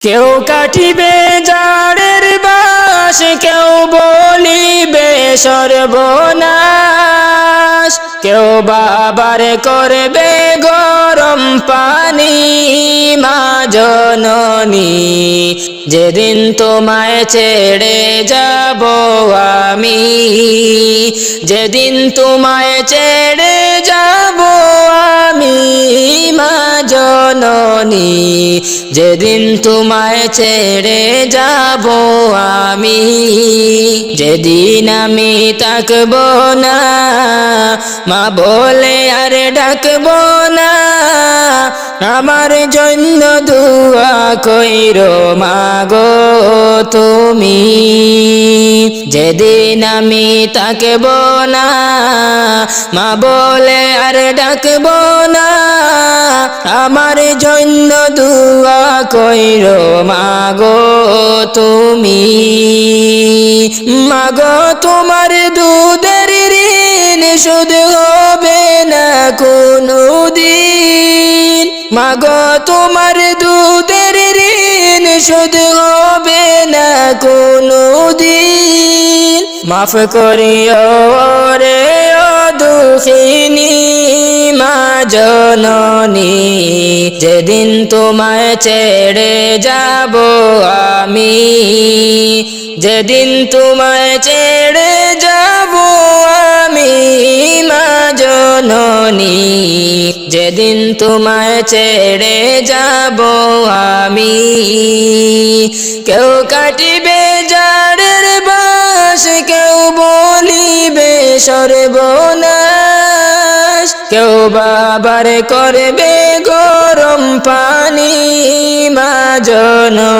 কেউ কাটিবে জারের বাস কেউ বলিবে সর্বনাশ। কেউ বাবার করবে গরম পানি, মা জননী। যেদিন তোমায় ছেড়ে যাব আমি, যেদিন তোমায় ছেড়ে যাব আমি, মা জননী। যেদিন তোমায় ছেড়ে যাব আমি, যেদিন আমি তাকব না মা বলে, আর ডাকব না, আমার জন্য দুয়া কইর মাগো তুমি। যেদিন আমি তাকব না, মা বলে, আর ডাকব না, আমার জন্য দুয়া কইর মাগো তুমি। মাগো তোমার দুধের ঋণ শুধু হবে না কোনো দিন মাগো, তোমার দুধের ঋণ শুধু হবে না কোনো দিন মাফ করিও রে দুঃখিনী, মা জননী, যেদিন তোমায় ছেড়ে যাব আমি, যেদিন তোমায় ছেড়ে মা জননী, যেদিন তোমায় ছেড়ে যাব আমি। কেউ কাটিবে জাড়ের বাস কেউ বলিবে সর্বনাশ। কেউ বাবার করবে গরম পানি, মা জননী।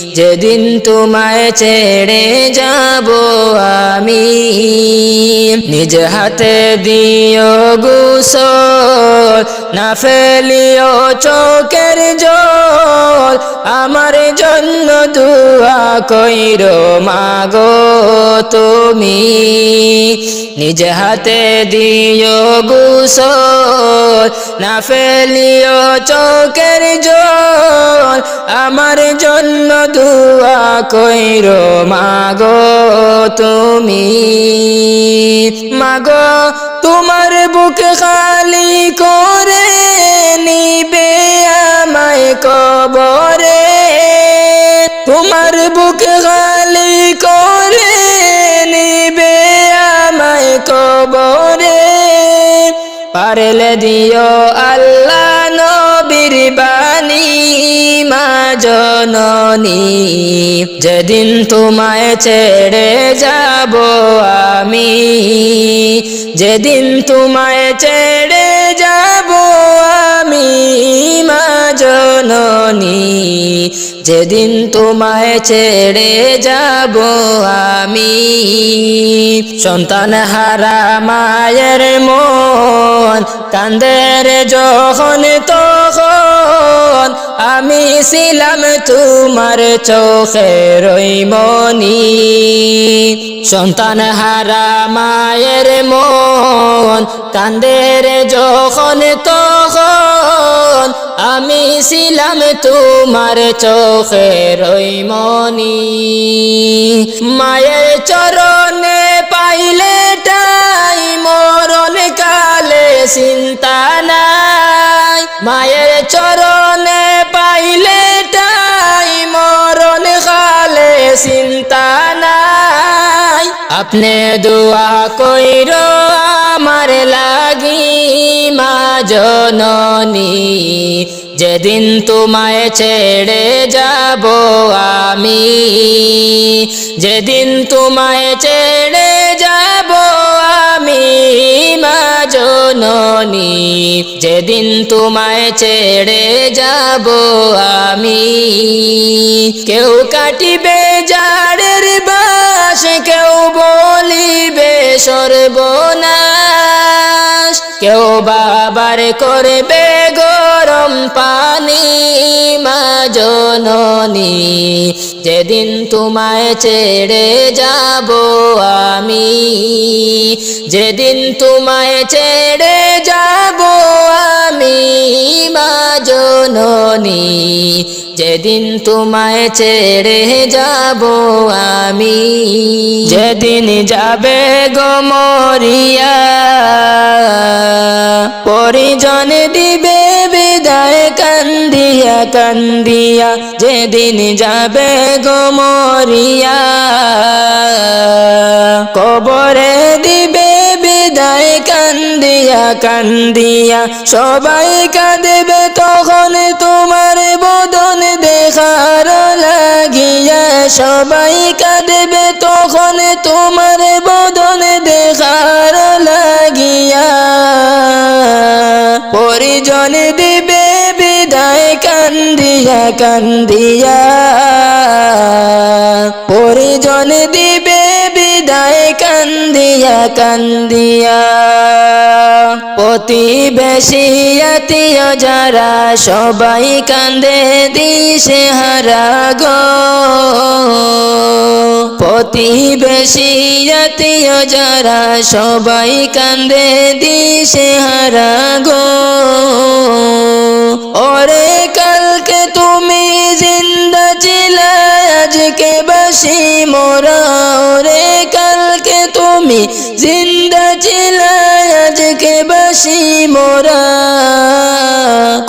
যেদিন তোমায় ছেড়ে যাব আমি, নিজ হাতে দিও গুসল, না ফেলিও চোখের জল, আমার জন্য দুয়া কইর মাগো তুমি। নিজ হাতে দিও গুসল, না ফেলিও চোখের জল, আমার জন্য দুয়া কইর মাগো তুমি। মাগো, তোমার বুক খালি করে নিবে আমায় কবরে। তোমার বুক খালি করে নিবে আমায় কবরে। পারলে দিও আল্লাহ নবীর বাণী, মা জননী। যেদিন তোমায় ছেড়ে যাব আমি, যেদিন তোমায় ছেড়ে যাব আমি, মা জননী, যেদিন তোমায় ছেড়ে যাব আমি। সন্তান হারা মায়ের মন কান্দের যখন তখন। আমি ছিলাম তোমার চোখের মনি সন্তান হারা মায়ের মন কান্দের যখন আমি ছিলাম তোমার চোখের মনি মায়ের চরণে পাইলে টাই মরণ কালে চিন্তা নাই। মায়ের চরণে পাইলে টাই মরণ কালে চিন্তা নাই। আপনি দোয়া কইর আমার লাগি মা জননী, যেদিন তোমায় ছেড়ে যাব আমি, যেদিন তোমায় ছেড়ে যাব আমি মা জননী, যেদিন তোমায় ছেড়ে যাব আমি। কেউ কাটিবে জাড়ের বাস কেউ বলিবে সর্বনাশ। কেউ বাবার করবে গরম গরম পানি, মা যেদিন তোমায় ছেড়ে যাব আমি, যেদিন তোমায় ছেড়ে যাব আমি, মা জননী, যেদিন তোমায় ছেড়ে যাব আমি। যেদিন যাবে গমরিয়া পরিজন দিবে বিদায় কান্দিয়া কান্দিয়া যেদিন যাবে গমরিয়া কবরে দিবে বিদায় কান্দিয়া কান্দিয়া। সবাই কাঁদবে তখন তোমার বদন দেখার লাগিয়া। সবাই কাঁদবে তখন তোমার বদন দেখার লাগিয়া। পরিজন কান্দিয়া কান্দিয়া। পরিজন দিবে কান্দিয়া কান্দিয়া। প্রতিবেশী আত্মীয় যারা সবাই কান্দে দিশে হারা গো। প্রতিবেশী আত্মীয় যারা সবাই কান্দে দিশে হারা গো। ওরে কালকে তুমি জিন্দা ছিলে, আজকে বাসি মোরা ওরে তুমি জিন্দা ছিলে আজকে বাসি মোরা।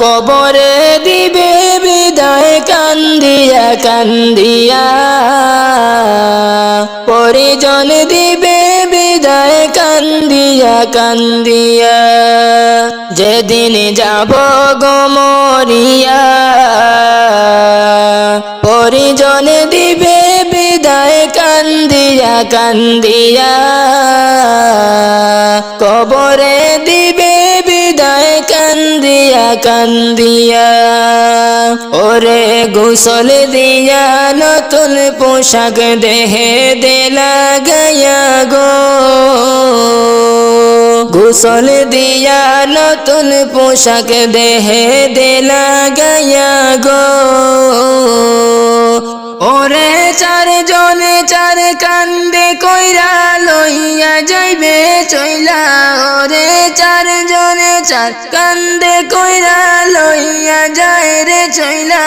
কবরে দিবে বিদায় কান্দিয়া কান্দিয়া। পরিজন দিবে বিদায় কান্দিয়া কান্দিয়া। যেদিন যাব গমরিয়া পরিজন দিবে কান্দিয়া কান্দিয়া। কবরে দিবে বিদায়, কান্দিয়া কান্দিয়া। ওরে গোসল দিয়া নতুন পোশাক দেহে দেলা গায়া গো। গোসল দিয়া নতুন পোশাক দেহে দেলা গায়া গো। ওরে চার জনে চার কান্দে কইরা লইয়া যাইবে, চইলা। ওরে চার জনে চার কান্দে কইরা লইয়া যায় রে, চইলা।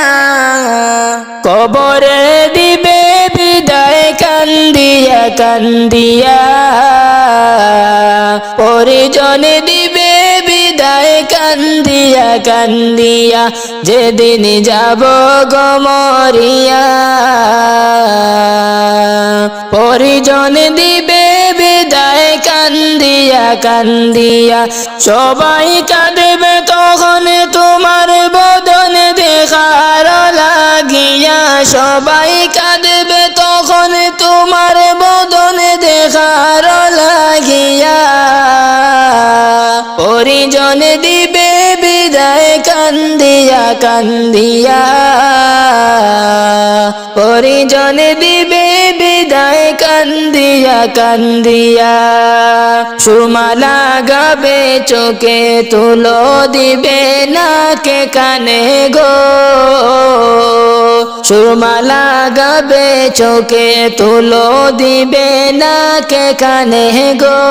কবরে দিবে বিদায় কান্দিয়া কান্দিয়া। পরিজন দিবে কান্দিয়া কান্দিয়া, যেদিন যাব গমরিয়া পরিজন দিবে বিদায়, কান্দিয়া কান্দিয়া। সবাই কাঁদবে তখন তোমার বদন দেখার লাগিয়া। সবাই কাঁদবে তখন তোমার বদন দেখার লাগিয়া। পরিজন দিবে বিদায় কান্দিয়া কান্দিয়া। পরিজন দিবে কান্দিয়া কান্দিয়া। সুমালা গাবে, চোখে তুলো দিবে নাকে, কানে গো। সুরমালা গাবে, চোখে তুলো দিবে না কে কানে গো।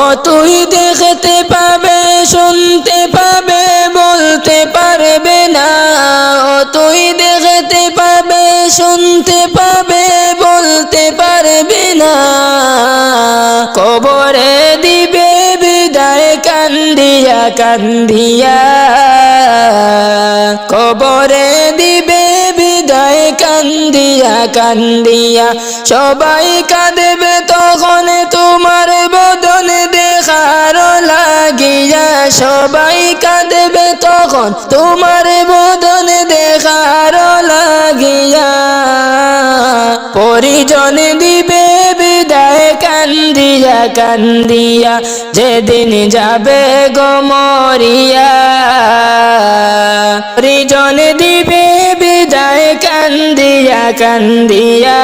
ও তুই দেখতে পাবে, শুনতে পারবে না। কবরে দিবে বিদায় কান্দিয়া কান্দিয়া। কবরে দিবে বিদায় কান্দিয়া কান্দিয়া। সবাই কাঁদবে তখন তোমার বদন দেখার লাগিয়া। সবাই কাঁদবে তখন তোমার বদন দেখার লাগিয়া পরিজন দিবে বিদায় কান্দিয়া কান্দিয়া, যেদিন যাবে গমরিয়া পরিজন দিবে বিদায় কান্দিয়া কান্দিয়া,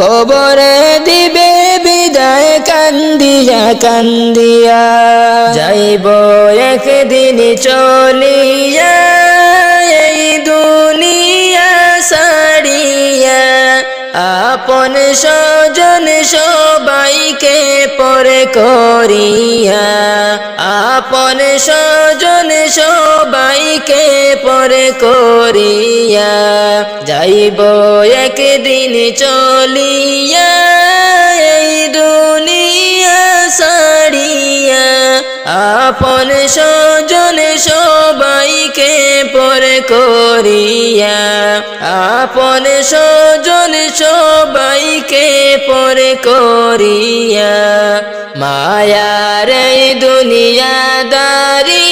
কবরে দিবে বিদায় কান্দিয়া কান্দিয়া। যাইব একদিন চলিয়া আপন স্বজন সবাইকে পরে করিয়া, আপন স্বজন সবাইকে পরে করিয়া, যাইব একদিন চলিয়া, এই দুনিয়া সাড়িয়া আপন স্বজন সবাইকে পরে করিয়া আপন স্বজন সবাইকে পরে করিয়া মায়ার এই দুনিয়াদারি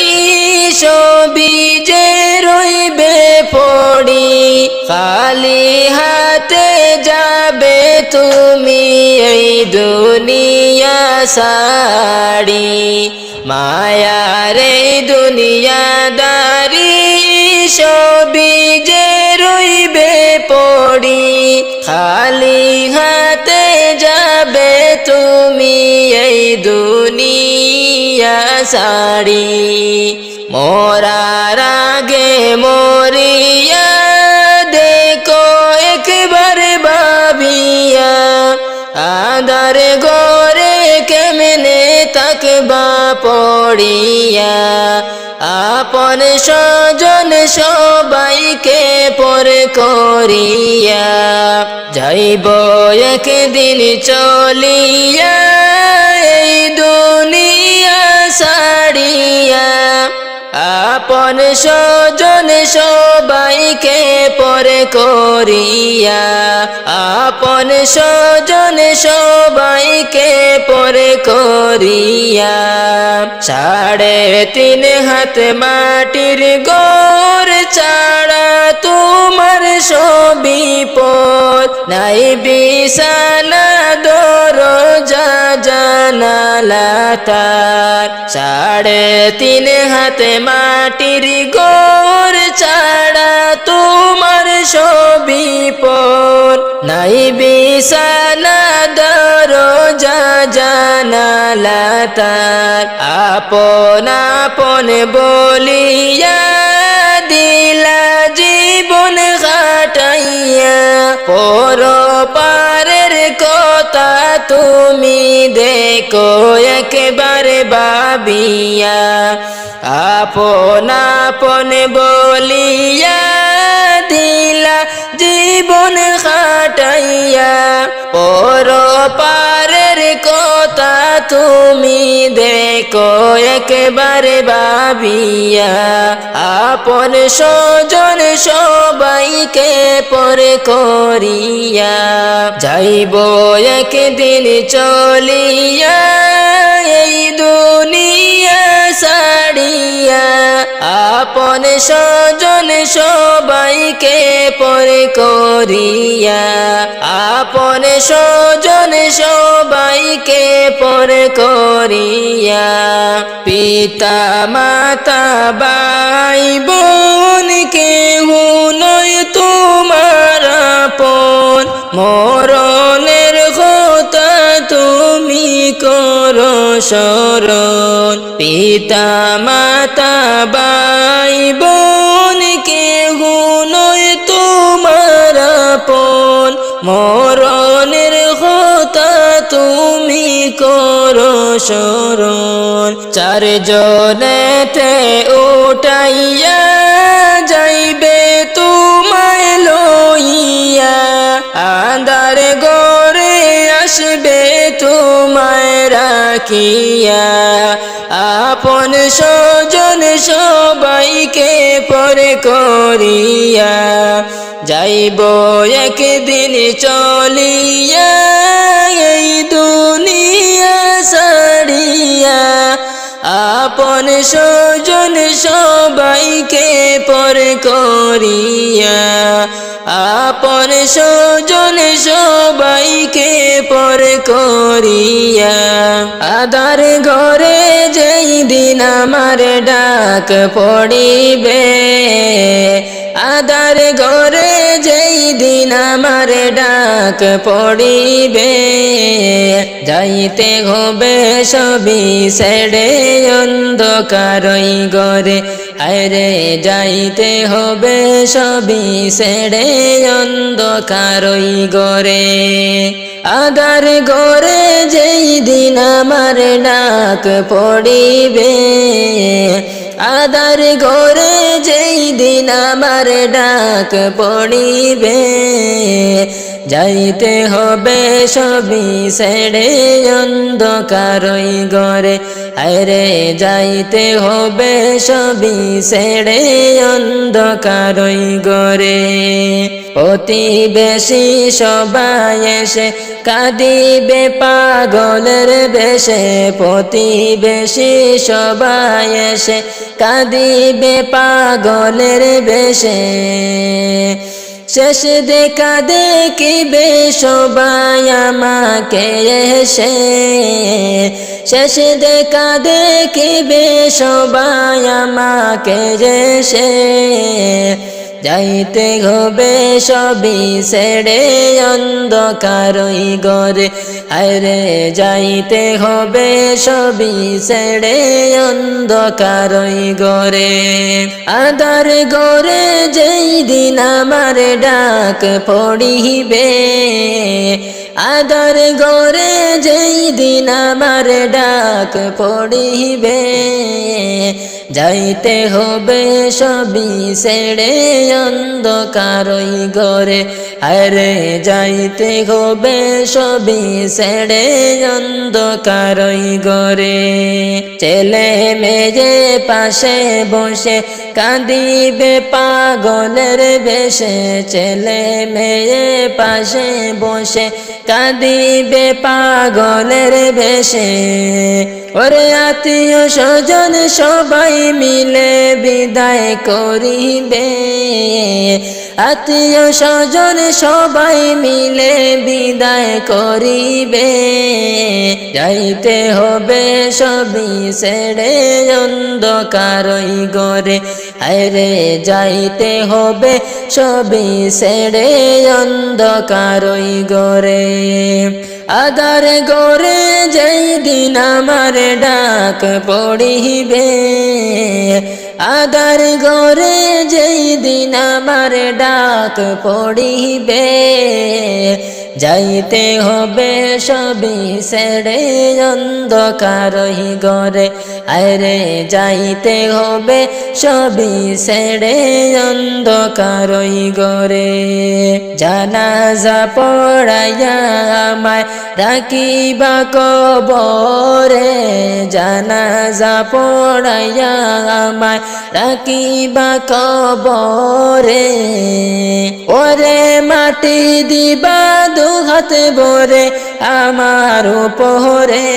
সবই যে রইবে পড়ি, খালি হাতে যাবে তুমি এই দুনিয়া সাড়ি মায়ার এই দুনিয়াদারি সবই যে রইবে পড়ি, খালি হাতে যাবে তুমি এই দুনিয়া সাড়ি মোরার আগে মরিয়া, দেখো একবার ভাবিয়া আদার গরে কেমনে তাকবা পড়িয়া আপন স্বজন সবাইকে পর করিয়া যাইব একদিন চলিয়া এই দুনিয়া সাড়িয়া আপন স্বজন সবাইকে পরে করিয়া, আপন স্বজন সবাইকে পরে করিয়া, সাড়ে তিন হাত মাটির গোর ছাড়া তোমার সবই পথ নাই বিছানা দরজা তার সাড়ে তিন হাতে মাটির গোর ছাড়া তোমার সবই পর। নাই বিছানা, দরজা, জানালা, তার আপন আপন বলিয়া দিলা, জীবন ঘাটাইয়া পর দেখো একবারে বাবিয়া আপন আপন বলিয়া দিলা জীবন খাটাইয়া তুমি দেখো একবারে বাবিয়া আপন সজন সবাইকে পরে করিয়া, যাইব একদিন চলিয়া, এই দুনিয়া সাড়িয়া আপন স্বজন সবাইকে পরে করিয়া, আপন স্বজন সবাইকে পরে করিয়া, পিতা, মাতা বাই বোন, কেহ নয় তোমার আপন। মরণের শরণ পিতা, মাতা বাই বোন, কেহ নয় তোমার আপন। মরণের কথা তুমি করো শরণ। চারজনেতে উঠাইয়া যাইবে তোমায় লইয়া। আন্দার গরে আসবে তোমায় রাখিয়া, আপন স্বজন সবাইকে পরে করিয়া যাইব একদিন চলিয়া, এই দুনিয়া সাড়িয়া আপন স্বজন সবাইকে পর করিয়া, আপন স্বজন সবাইকে পর করিয়া, আদার ঘরে যেই দিন আমার ডাক পড়িবে, আদার ঘরে যেই দিন আমার ডাক পড়িবে, যাইতে হবে সবই সেড়ে অন্ধকারই গরে আরে যাইতে হবে সবই সেড়ে অন্ধকারই গরে আদার গরে যেই দিন আমার ডাক পড়িবে। আদার গরে যেই দিন আমার ডাক পড়িবে। যাইতে হবে সবই সেড়ে অন্ধকারই গরে আরে যাইতে হবে সবই সেড়ে অন্ধকারই গরে অতি বেশি সবাই এসে কাঁদিবে পাগলের বেশে। প্রতিবেশী সবাই এসে কাঁদিবে পাগলের বেশে। শেষ দেখা দেখিবে সবাই আমাকে এসে? শেষ দেখা দেখিবে সবাই আমাকে এসে? যাইতে হবে সবই সেড়ে অন্ধকারই গরে আরে যাইতে হবে সবই সেড়ে অন্ধকারই গরে আদার গরে যেই দিন আমার ডাক পড়িবে আদার গরে যেই দিন আমার ডাক পড়িবে যাইতে হবে সবই সেড়ে অন্ধকারই গরে আরে যাইতে হবে সবই সেড়ে অন্ধকারই গরে ছেলে মেয়ে পাশে বসে কাঁদিবে পাগলের বেশে। ছেলে মেয়ে পাশে বসে কাঁদিবে পাগলের বেশে। ওরে আত্মীয় স্বজন সবাই মিলে বিদায় করিবে। আত্মীয় স্বজন সবাই মিলে বিদায় করিবে। যাইতে হবে সবই সেড়ে অন্ধকারই গরে আরে যাইতে হবে সবই সেড়ে অন্ধকারই গরে আদার গরে যেই দিন আমার ডাক পড়িবে। আদার গরে যেই দিন আমার ডাক পড়িবে, যাইতে হবে সবই সেড়ে অন্ধকারই গরে আরে যাইতে হবে সবই সেড়ে অন্ধকারই গরে জানাজা পড়াইয়া আমায় রাখিবা কবরে, জানাজা পড়াইয়া আমায় রাখিবা কবরে, ওরে মাটি দিবা দু হাতে ভরে আমার উপরে।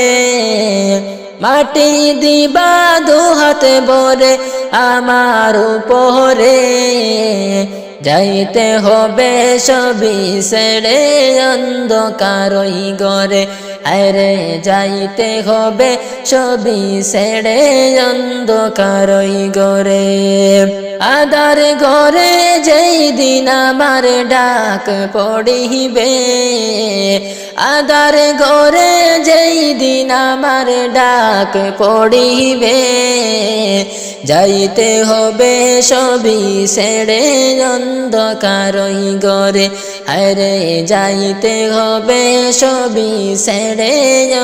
মাটি দিবা দু হাতে ভরে আমার উপরে। যাইতে হবে সবই সেড়ে অন্ধকারই গরে আরে যাইতে হবে সবই সেড়ে অন্ধকারই গরে আদার ঘরে যেই দিন আমার ডাক পড়িবে, আদার ঘরে যেই দিন আমার ডাক পড়িবে, যাইতে হবে সবই সেড়ে অন্ধকারই গরে আরে যাইতে হবে সবই সেড়ে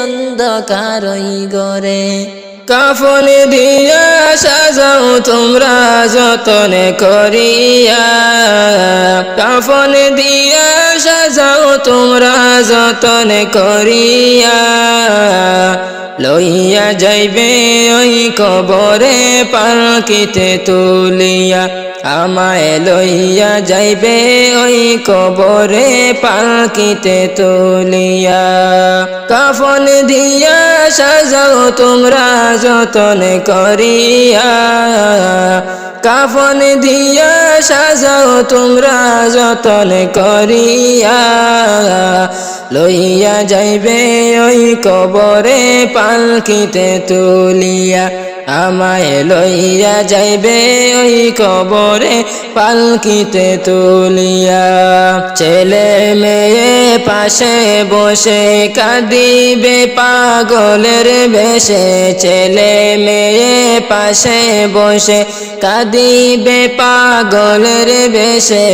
অন্ধকারই গরে কাফন দিয়া সাজাও তোমরা যতন করিয়া। কাফন দিয়া সাজাও তোমরা যতন করিয়া। লইয়া যাইবে ওই কবরে পালকিতে তুলিয়া। আমায় লইয়া যাইবে ওই কবরে পালকিতে তুলিয়া। কাফন দিয়া সাজাও তোমরা যতন করিয়া। কাফন দিয়া সাজাও তোমরা যতন করিয়া। লইয়া যাইবে ওই কবরে পালকিতে তুলিয়া। আমায় লইয়া যাইবে ওই কবরে, পালকিতে তুলিয়া। ছেলে মেয়ে পাশে বসে কাঁদিবে পাগলের বেশে। ছেলে মেয়ে পাশে বসে কাঁদিবে পাগলের বেশে।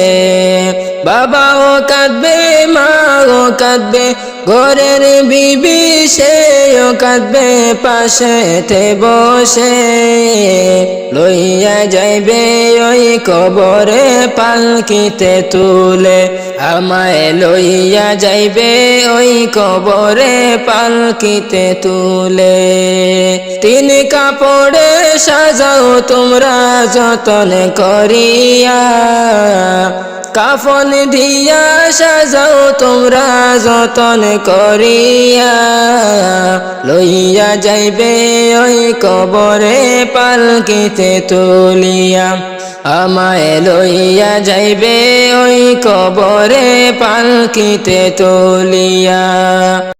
বাবাও কাঁদবে, মাও কাঁদবে ঘরের বিবি সেও কাঁদবে পাশেতে বসে। লইয়া যাইবে ওই কবরে পালকিতে তুলে। আমায় লইয়া যাইবে ওই কবরে পালকিতে তুলে। তিন কাপড়ে সাজাও তোমরা যতন করিয়া। কাফন দিয়া সাজাও তোমরা যতন করিয়া। লইয়া যাইবে ওই কবরে পালকিতে তুলিয়া। আমায় লইয়া যাইবে ওই কবরে পালকিতে তুলিয়া।